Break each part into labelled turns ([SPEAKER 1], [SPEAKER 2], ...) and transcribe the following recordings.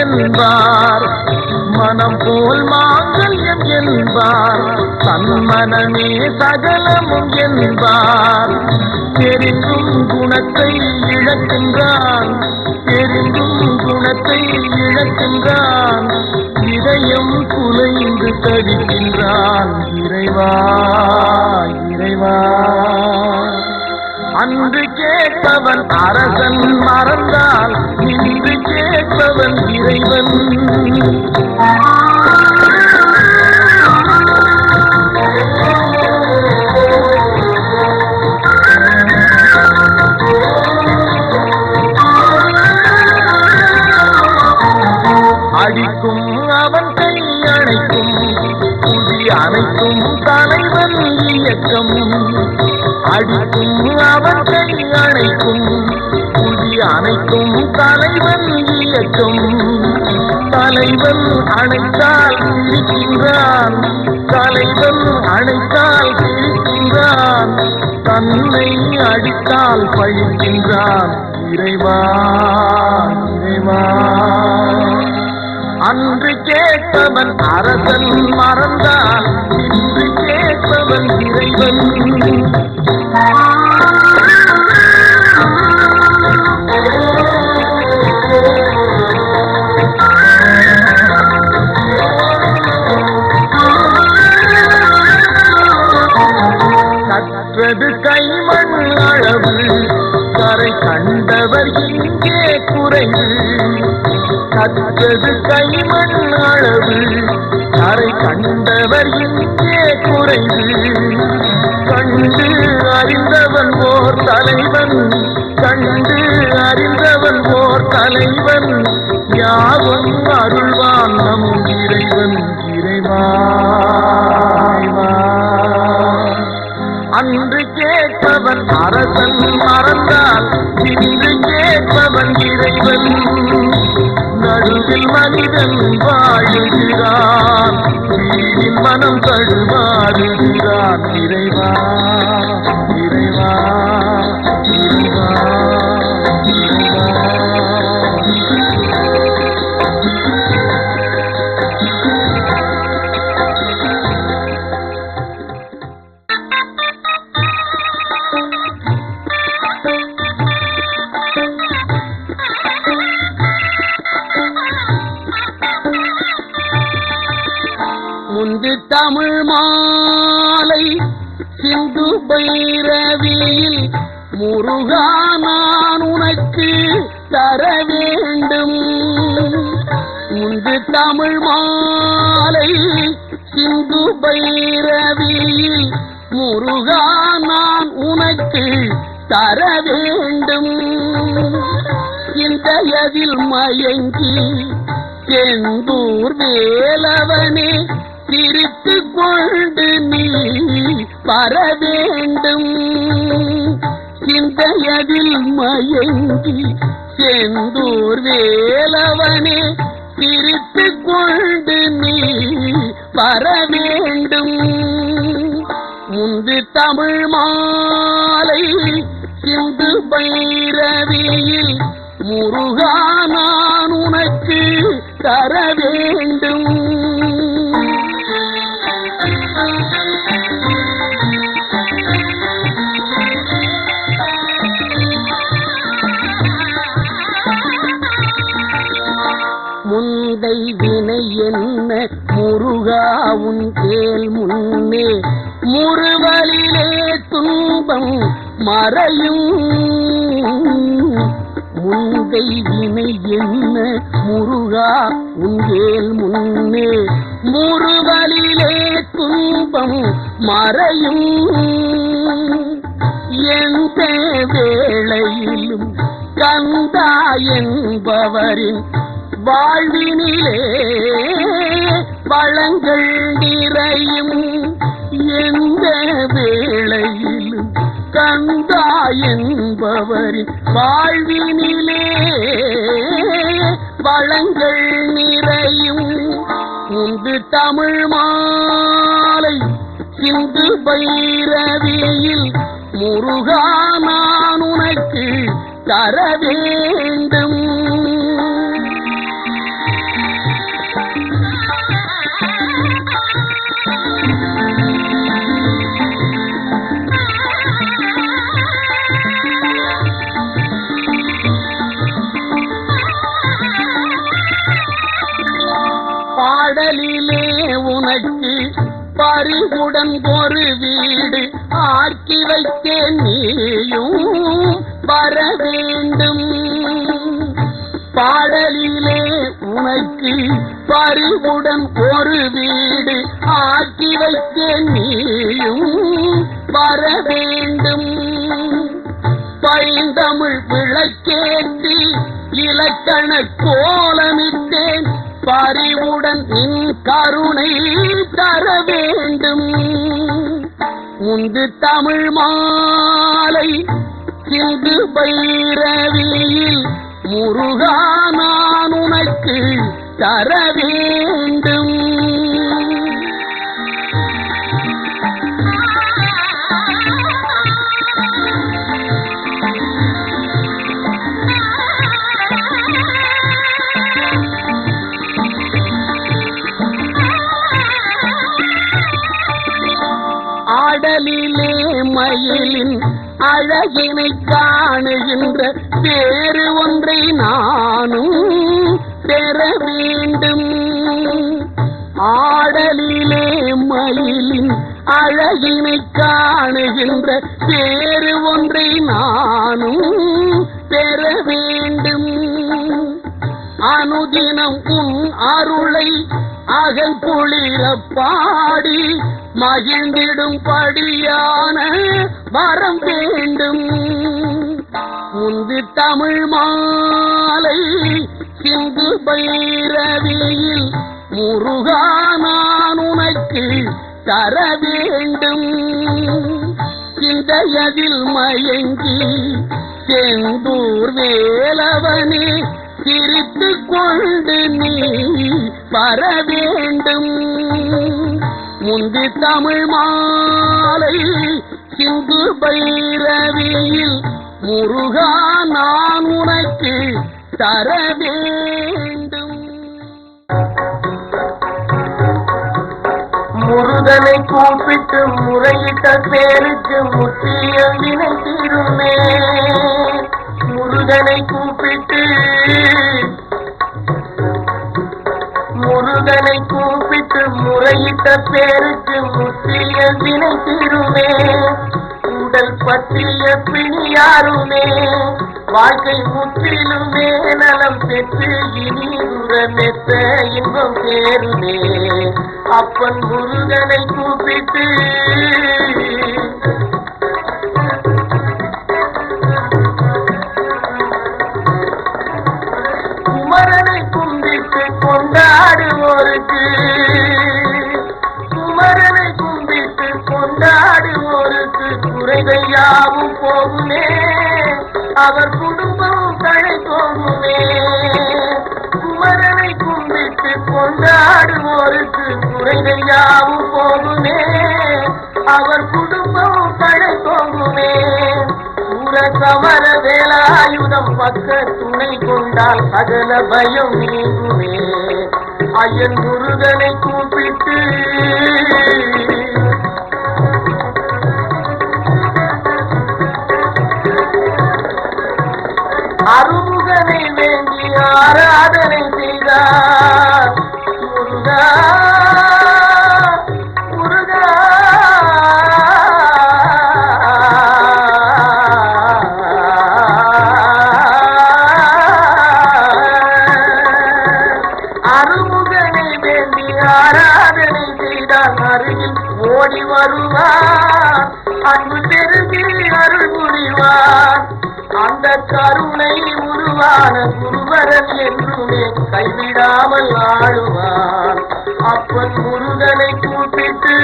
[SPEAKER 1] என்பார். மனம் போல் மாங்கல்யம் என்பார். தன் மனமே சகலமும் என்பார். தெரிந்தும் குணத்தை இழக்கின்றான். தெரிந்தும் குணத்தை இழக்கின்றான். இதயம் குலைந்து தவிக்கின்றான். இறைவா இறைவா. அன்று கேட்பவன் அரசன் மறந்தால் இன்று கேட்பவன் இறைவன். அடிக்கும் அவன் கை அணைக்கும் அனைத்தும் தலைவன் இயக்கம். அணைக்கும் புதி அனைத்தும் தலைவன் இயக்கம் தலைவன் அணைத்தால் இருக்கின்றான் தலைவன் அணைத்தால் இருக்கின்றான் தன்னை அடித்தால் பழிக்கின்றான். இறைவா இறைவா. அன்று கேட்பவன் அரசன் மறந்தான். இன்று கேட்பவன் இறைவன். கற்றது கைமண் அளவு கரை கண்டவர் இங்கே குறைந்து கண்டு அறிந்தவன் ஓர் தலைவன் கண்டு அறிந்தவன் ஓர் தலைவன் யாவும் அருள்வான் நம் இறைவன். இறைவா அன்று கேட்பவன் அரசன் மறந்தால் இன்று கேட்பவன் இறைவன். உலகில் மனிதன் வாழுகிறான். மனம் தழுமாறுகிறான் இறைவா இறைவா.
[SPEAKER 2] தமிழ் மாலை சிந்து பைரவியில் முருகா நான் உனக்கு தர வேண்டும். முந்து தமிழ் மாலை சிந்து பைரவியில் முருகா நான் உனக்கு தர வேண்டும். இந்த எதில் மயங்கி செந்தூர் வேலவனே திருத்து கொண்டு நீ வர வேண்டும். சிந்தையதில் மயங்கி செந்தூர் வேலவனே திருத்து கொண்டு நீ வர வேண்டும். முந்து தமிழ் மாலை சிந்து பைரவியில் முருகா நான் உனக்கு தர வேண்டும். முருகா உன் கேள் முன்னே. முறுவலிலே துன்பம் மறையும். முந்தை வினை என்ன முருகா உங்கேல் முன்னே. முறுவலிலே துன்பம் மறையும். எந்த வேளையிலும் கந்தா என்பவரின் வாழ்வினிலே வளங்கள் நிறையும். எந்த வேளையிலும் கந்தா என்பவரின் வாழ்வினிலே வளங்கள் நிறையும். உந்து தமிழ் மாலை சிந்து பைரவியில் முருகா நான் உனக்கு தர வேண்டும் பாடலிலே உனக்கு பறிவுடன் ஒரு வீடு ஆக்கி வைத்தேன் நீயும் வர வேண்டும். பாடலிலே உனக்கு பறிவுடன் ஒரு வீடு ஆக்கி வைத்தேன் நீயும் வர வேண்டும். பைந்தமிழ் விளக்கேற்றி இலக்கண கோலமிட்டேன். பறிவுடன் நின் கருணை தர வேண்டும். முந்து தமிழ் மாலை சிந்து பைரவியில் முருகா நான் உனக்கு தர வேண்டும். அழகினை காணுகின்ற வேறு ஒன்றை நானும் பெற வேண்டும். ஆடலிலே மயிலின் அழகினை காணுகின்ற வேறு ஒன்றை நானும் பெற வேண்டும். அனுதினம் உன் அருளை அகல் குளிர பாடி மகிழ்ந்திடும் படியான வரம் வேண்டும். முந்து தமிழ் மாலை சிந்து பைரவியில் முருகா நான் உனக்கு தர வேண்டும். சிந்தையதில் மயங்கி செந்தூர் வேலவனே சிரித்து கொண்டு நீ வர வேண்டும். முந்தி தமிழ் மாலை சிந்து பைரவியில் முருகா நான் உனக்கு தர வேண்டும்.
[SPEAKER 1] முருகனை கூப்பிட்டு முறையிட்ட பேருக்கு முற்றிய வினை தீருமே முருகனை கூப்பிட்டு முருகனை கூப்பிட்டு முறையிட்ட பேருக்கு முற்றிய வினை தீருமே உடல் பற்றிய பிணியாருமே வாழ்க்கை முற்றிலுமே நலம் பெற்று இனி மெத்த இன்பம் சேருமே அப்பன் முருகனை கூப்பிட்டு குமரனை கொண்டாடுவோருக்கு. குமரனை கும்பிட்டு கொண்டாடுவோருக்கு குறைகள் யாவும் போகுமே. அவர் குடும்பமும் தழை போகுமே. குமரனை கும்பிட்டு கொண்டாடுவோருக்கு குறைகள் யாவும் போகுமே. அவர் குடும்பமும் தழை போகுமே. சூர கமல வேலாயுதம் பக்க துணை கொண்டால் அகல பயம் நீங்குமே. ஐயன் முருகனை கூப்பிட்டு அருமுகனை வேண்டி ஆராதனை செய்தார். முருகா கருணை உருவான குருவரன் என்றுமே கைவிடாமல் ஆளுவார் அப்பன் முருகனை கூப்பிட்டு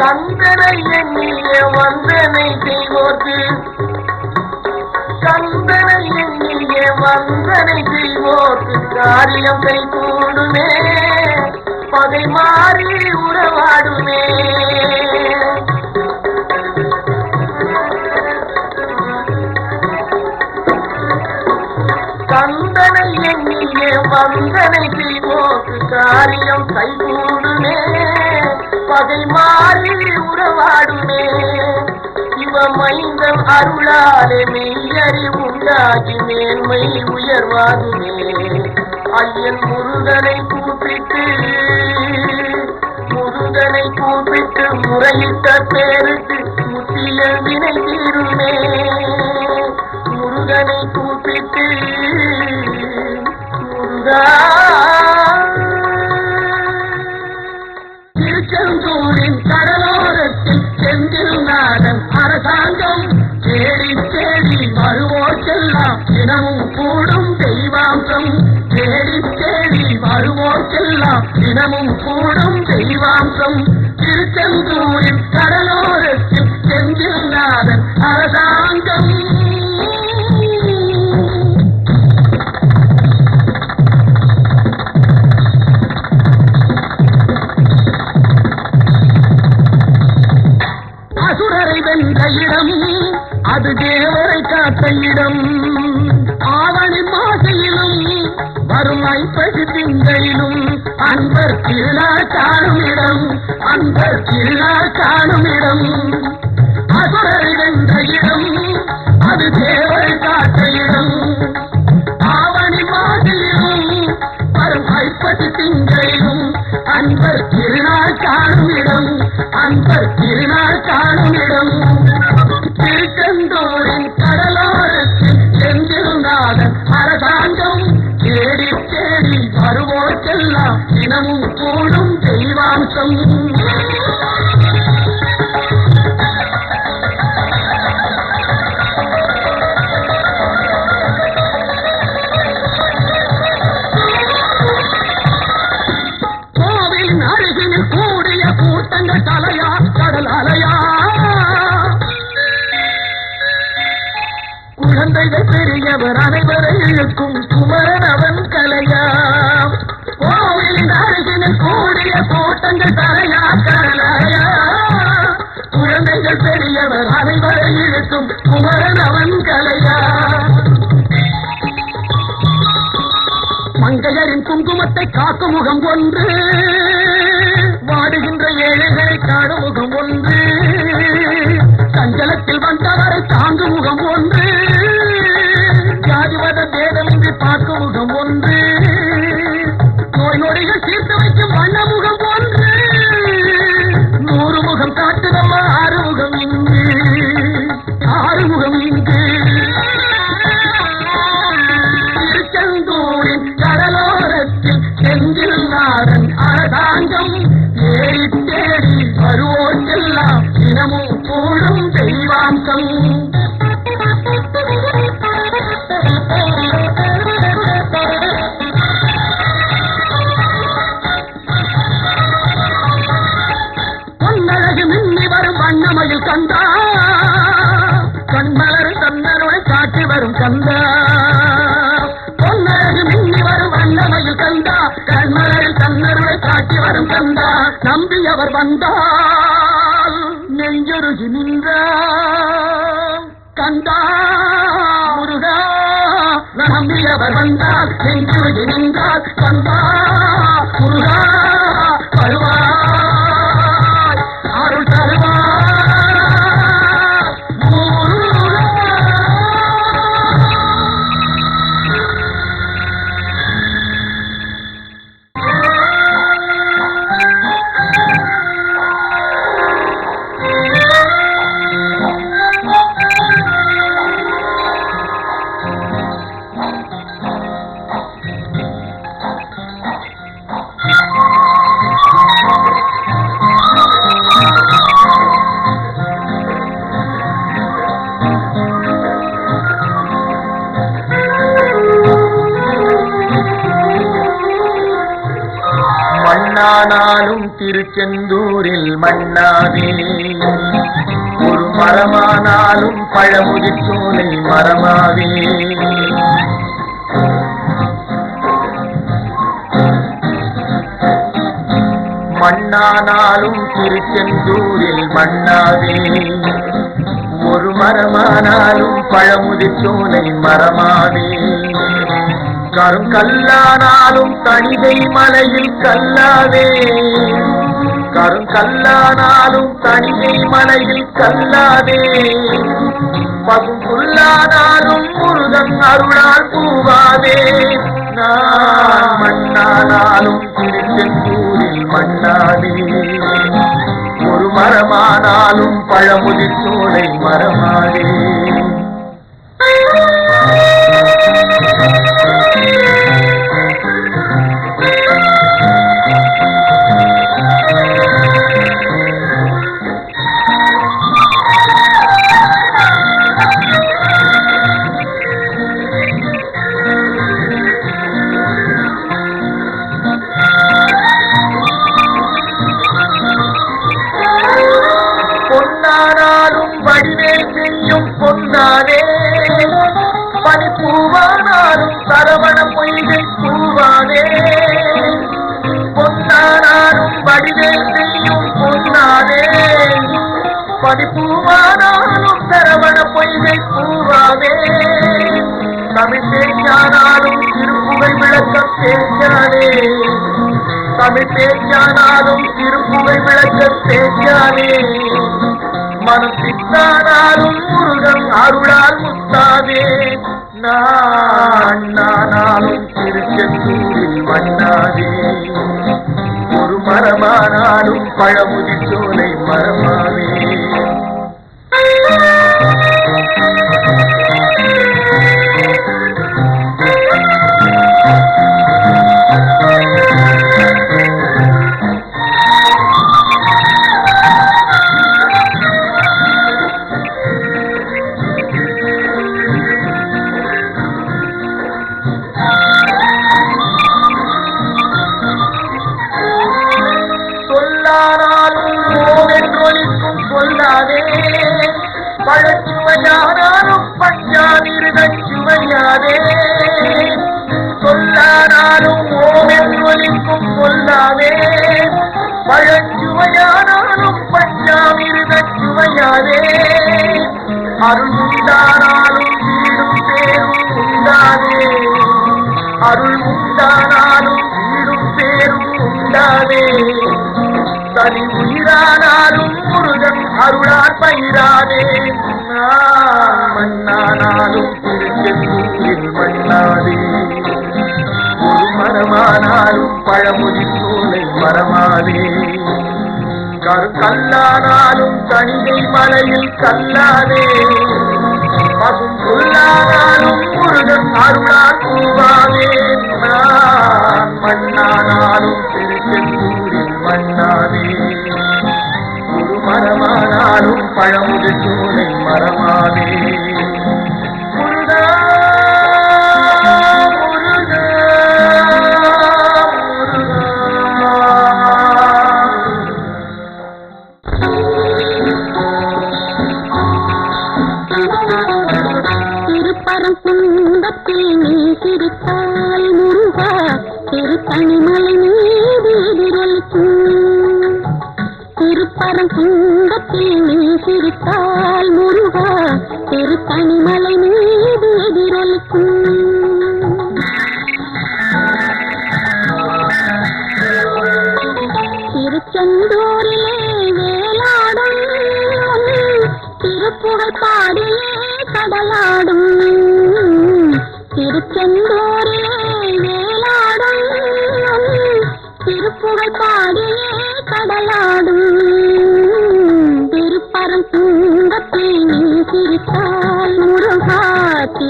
[SPEAKER 1] கந்தனை எண்ணிய வந்தனை செய்வோர்க்கு கந்தனை எண்ணிய வந்தனை செய்வோர்க்கு காரியம் கை கூடுமே பகை மாறி உறவாடுமே. கந்தனை எண்ணிய வந்தனை செய்வோர்க்கு காரியம் கைகூடுமே. பகை மாறி உறவாடுமே. சிவ சிவமைந்தன் அருளாலே மெய்யறி உண்டாகி மேன்மை உயர்வாகுமே. ஐயன் முருகனை கூப்பிட்டு முருகனை கூப்பிட்டு முறையிட்ட பேருக்கு முத்திய வினை தீருமே. முருகனை கூப்பிட்டு முருகா
[SPEAKER 2] வருவோர்க்கெல்லாம் கூடும் தெய்வாம்சம் திருச்செந்தூரில் கடலோரத்தில் அன்பர் திருநாள் காணும் இடம் அன்பர் திருநாள் காணும் இடம். திருச்செந்தூரின் கடலோரத்தில் செந்திருந்தாதன் அரசாங்கம் தேடி தேடி வருவோர்க்கெல்லாம் தினமும் கூடும் தெய்வாம்சம். இழுக்கும் குமரன் அவன் கலையாம். கோவிலின் அருகில் கூடிய கூட்டங்கள் தலையா கலையா குழந்தைகள் பெரியவர் அனைவரை இழுக்கும் குமரன் அவன் கலையா. மங்கையரின் குங்குமத்தை காக்கும் முகம் ஒன்று. வாடுகின்ற ஏழைகளை காணும் முகம் ஒன்று. சஞ்சலத்தில் வந்தவரை தாங்கும் முகம் ஒன்று. நெஞ்சுருகி நின்ற கந்தா முருகா நம்பியவர் வந்தால் நெஞ்சுருகி நின்றால் கந்தா முருகா வருவாய்
[SPEAKER 1] ஆனாலும் திருச்செந்தூரில் மண்ணாவே ஒரு மரமானாலும் பழமுதிர் சோலை மரமாவே. மண்ணானாலும் திருச்செந்தூரில் மண்ணாவே ஒரு மரமானாலும் பழமுதிர் சோலை மரமாவே. கரும் கல்லானாலும் தணிகை மலையில் கல்லாதே. கரும் கல்லானாலும் தனிமை மலையில் கல்லாதே. பகும் புல்லானாலும் முருகன் அருளால் பூவாதே. நான் மண்ணானாலும் திருச்செந்தூரில் மண்ணாதே. ஒரு மரமானாலும் பழமுதிர் சோலை மரமாதே. தமிழ் திருப்புகை விளக்க பேச்சானே மனம் சித்தானாலும் முருகன் அருளால் முத்தாதே நான் நானாலும் திருச்செந்தூரில் மண்ணாதே ஒரு மரமானாலும் பழமுதி சோலை மரமானே. யாராலும் பஞ்சாமிருதச் சுவையாதே. சொல்லானாலும் ஓவென்றொலிக்கும் சொல்லாதே பழச்சுவையானாலும் பஞ்சாமிருதச் சுவையாதே. அருள் உண்டானாலும் வீடும் பேரும் உண்டாதே. அருள் உண்டானாலும் வீடும் பேரும் உண்டாதே. தனி உயிரானாலும் முருகன் அருளால் பயிராதே. மண்ணானாலும் திருச்செந்தூரில் மண்ணாதே ஒரு மரமானாலும் பழமுதி சோலை மரமாதே கல்லானாலும் தனிகை மலையில் கல்லாதே பசும் புல்லானாலும் முருகன் அருளால் பூவாதே நான் மண்ணானாலும் திருச்செந்தூரில் மண்ணாதே ஒரு மரமானாலும் சோலை மரமாதே முருகா முருகா
[SPEAKER 3] நீ சிரித்தால் முருகா நீ சிரித்தால்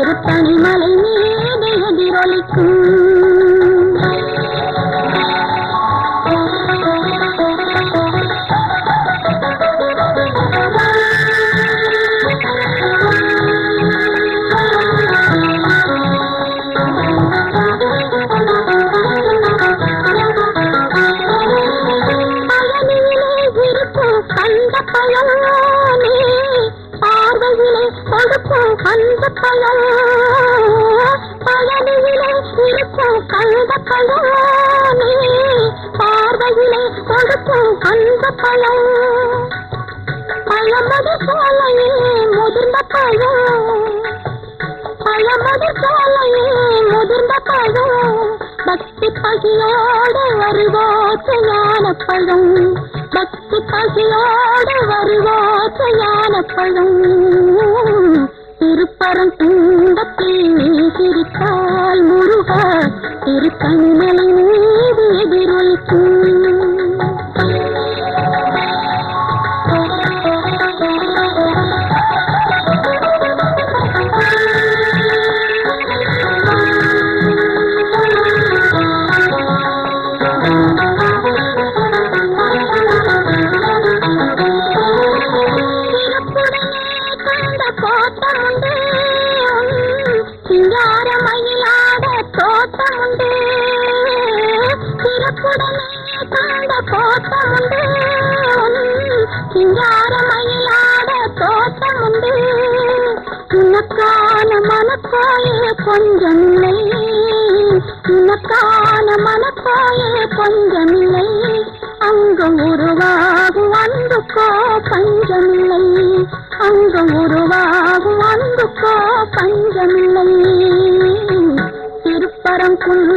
[SPEAKER 3] திருத்தணிமலை மீது எதிரொலிக்கும். பழனியிலே இருக்கும் பார்வையிலே கொடுக்கும் கந்த பழம். கந்த பழமே பார்வையிலே கொடுக்கும் கந்த பழம். பழமதி சோலையே முதிர்ந்த பழம். பழமதி சோலையே முதிர்ந்த பழம். பக்தி பகியோடு வருவோத்து ஞான பழம். பக்தி பசியோடு வருவோசையான பழம். திருப்பரம் குண்டத்தில் சிரித்தால் முருக திருக்கண்மலை மீது Thank you.